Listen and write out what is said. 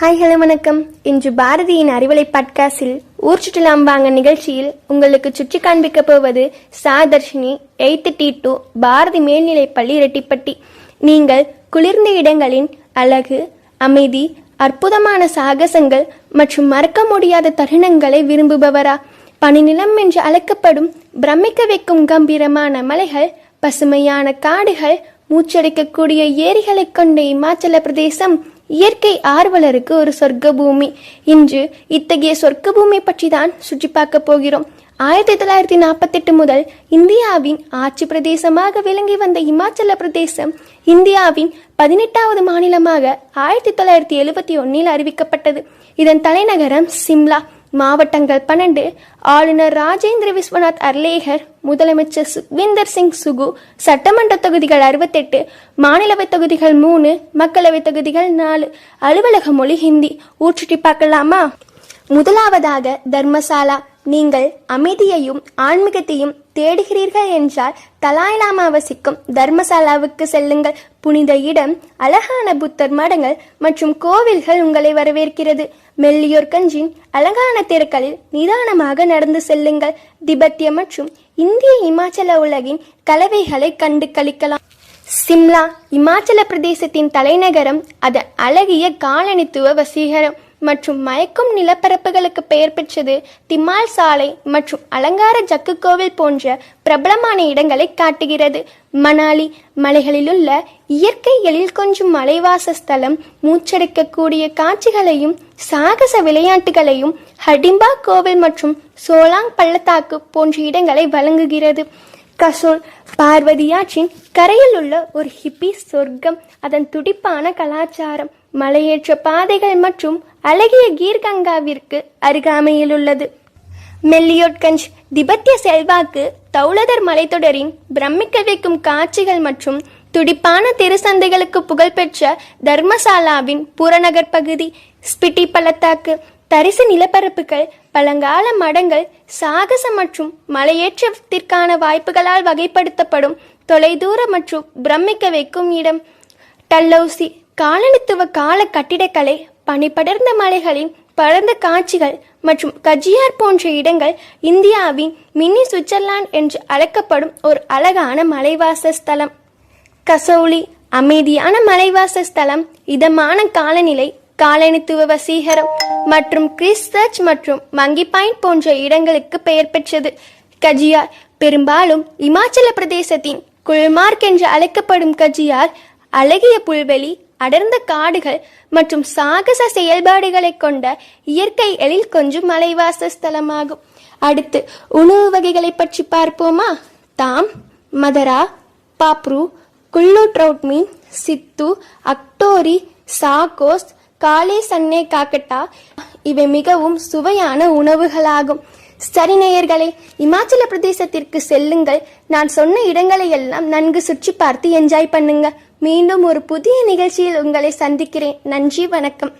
Hi hello வணக்கம். இன்று பாரதியின் அறிவலை பாட்காஸ்டில் ஊர் சுற்றலாம் வாங்க நிகழ்ச்சியில் உங்களுக்கு சுற்றி காண்பிக்க போவது Sadharshini eighth D two Bharathi மேல்நிலைப்பள்ளி ரெட்டிப்பட்டி. நீங்கள் குளிர்ந்த இடங்களின் அழகு அமைதி அற்புதமான சாகசங்கள் மற்றும் மறக்க முடியாத தருணங்களை விரும்புபவரா? பனிநிலம் என்று அழைக்கப்படும் பிரமிக்க வைக்கும் கம்பீரமான மலைகள் பசுமையான காடுகள் மூச்சடைக்கக்கூடிய ஏரிகளைக் கொண்ட இமாச்சல பிரதேசம் இயற்கை ஆர்வலருக்கு ஒரு சொர்க்க பூமி இன்று இத்தகைய சொர்க்க பூமி பற்றி தான் சுற்றி பார்க்க போகிறோம். ஆயிரத்தி தொள்ளாயிரத்தி நாற்பத்தெட்டு முதல் இந்தியாவின் ஆட்சி பிரதேசமாக விளங்கி வந்த இமாச்சல பிரதேசம் இந்தியாவின் பதினெட்டாவது மாநிலமாக ஆயிரத்தி தொள்ளாயிரத்தி எழுபத்தி ஒன்னில் அறிவிக்கப்பட்டது. இதன் தலைநகரம் சிம்லா. மாவட்டங்கள் பன்னெண்டு. ஆளுநர் ராஜேந்திர விஸ்வநாத் அர்லேகர் முதலமைச்சர் சுக்விந்தர் சிங் சுகு சட்டமன்ற தொகுதிகள் அறுபத்தெட்டு மாநிலவை தொகுதிகள் மூணு மக்களவை தொகுதிகள் நாலு. அலுவலக மொழி ஹிந்தி. ஊற்றுட்டி பார்க்கலாமா? முதலாவதாக தர்மசாலா நீங்கள் அமைதியையும் ஆன்மீகத்தையும் தேடுகிறீர்கள் என்றால் தலாய்லாமா வசிக்கும் தர்மசாலாவுக்கு செல்லுங்கள். புனித இடம் அழகான புத்தர் மடங்கள் மற்றும் கோவில்கள் உங்களை வரவேற்கிறது. மெல்லியோர் கஞ்சின் அழகான தெருக்களில் நிதானமாக நடந்து செல்லுங்கள். திபெத்திய மற்றும் இந்திய இமாச்சல உலகின் கலவைகளை கண்டு கழிக்கலாம் சிம்லா இமாச்சல பிரதேசத்தின் தலைநகரம் அதன் அழகிய காலனித்துவ வசீகரம். மற்றும் மயக்கும் நிலப்பரப்புகளுக்கு பெயர் பெற்றது திமால் சாலை மற்றும் அலங்கார ஜக்கு கோவில் போன்ற பிரபலமான இடங்களை காட்டுகிறது. மணாலி மலைகளிலுள்ள இயற்கை எழில் கொஞ்சும் மலைவாசஸ்தலம் மூச்சடைக்கக்கூடிய காட்சிகளையும் சாகச விளையாட்டுகளையும் ஹடிம்பா கோவில் மற்றும் சோலாங் பள்ளத்தாக்கு போன்ற இடங்களை வழங்குகிறது. கசோல் பார்வதியாற்றின் கரையில் உள்ள ஒரு ஹிப்பி சொர்க்கம் அதன் துடிப்பான கலாச்சாரம். மலையேற்ற பாதைகள் மற்றும் அழகிய கீர்கங்காவிற்கு அருகாமையில் உள்ளது மெல்லியோட்கஞ்ச் திபெத்திய செல்வாக்கு தௌலதர் மலைத்தொடரின் பிரமிக்க வைக்கும் காட்சிகள் மற்றும் துடிப்பான திருச்சந்தைகளுக்கு புகழ்பெற்ற தர்மசாலாவின் புறநகர் பகுதி ஸ்பிட்டி பள்ளத்தாக்கு தரிசு நிலப்பரப்புகள் பழங்கால மடங்கள் சாகச மற்றும் மலையேற்றத்திற்கான வாய்ப்புகளால் வகைப்படுத்தப்படும் தொலைதூர மற்றும் பிரமிக்க வைக்கும் இடம். டல்லௌசி காலனித்துவ கால கட்டிடக்கலை பனிபடர்ந்த மலைகளின் பரந்த காட்சிகள் மற்றும் கஜியார் போன்ற இடங்கள் இந்தியாவின் மினி சுவிட்சர்லாந்து என்று அழைக்கப்படும் ஒரு அழகான மலைவாச ஸ்தலம். கசௌலி அமைதியான மலைவாச ஸ்தலம் இதமான காலநிலை காலனித்துவ வசீகரம் மற்றும் கிறிஸ்தர்ச் மற்றும் மங்கி பாயிண்ட் போன்ற இடங்களுக்கு பெயர் பெற்றது. கஜியார் பெரும்பாலும் இமாச்சல பிரதேசத்தின் குல்மார்க் என்று அழைக்கப்படும் கஜியார் அழகிய புல்வெளி அடர்ந்த காடுகள் மற்றும் சாகச செயல்பாடுகளை கொண்ட இயற்கை எழில் கொஞ்சம் மலைவாச ஸ்தலமாகும். அடுத்து உணவு வகைகளை பற்றி பார்ப்போமா? தாம் மதரா பாப்ரு குள்ளு ட்ரவுட் மீன் சித்து அக்டோரி சாகோஸ் காலே சன்னே காக்கட்டா இவை மிகவும் சுவையான உணவுகளாகும். சரி நேயர்களே இமாச்சல பிரதேசத்திற்கு செல்லுங்கள். நான் சொன்ன இடங்களை எல்லாம் நன்கு சுற்றி பார்த்து என்ஜாய் பண்ணுங்க. மீண்டும் ஒரு புதிய நிகழ்ச்சியில் உங்களை சந்திக்கிறேன். நன்றி வணக்கம்.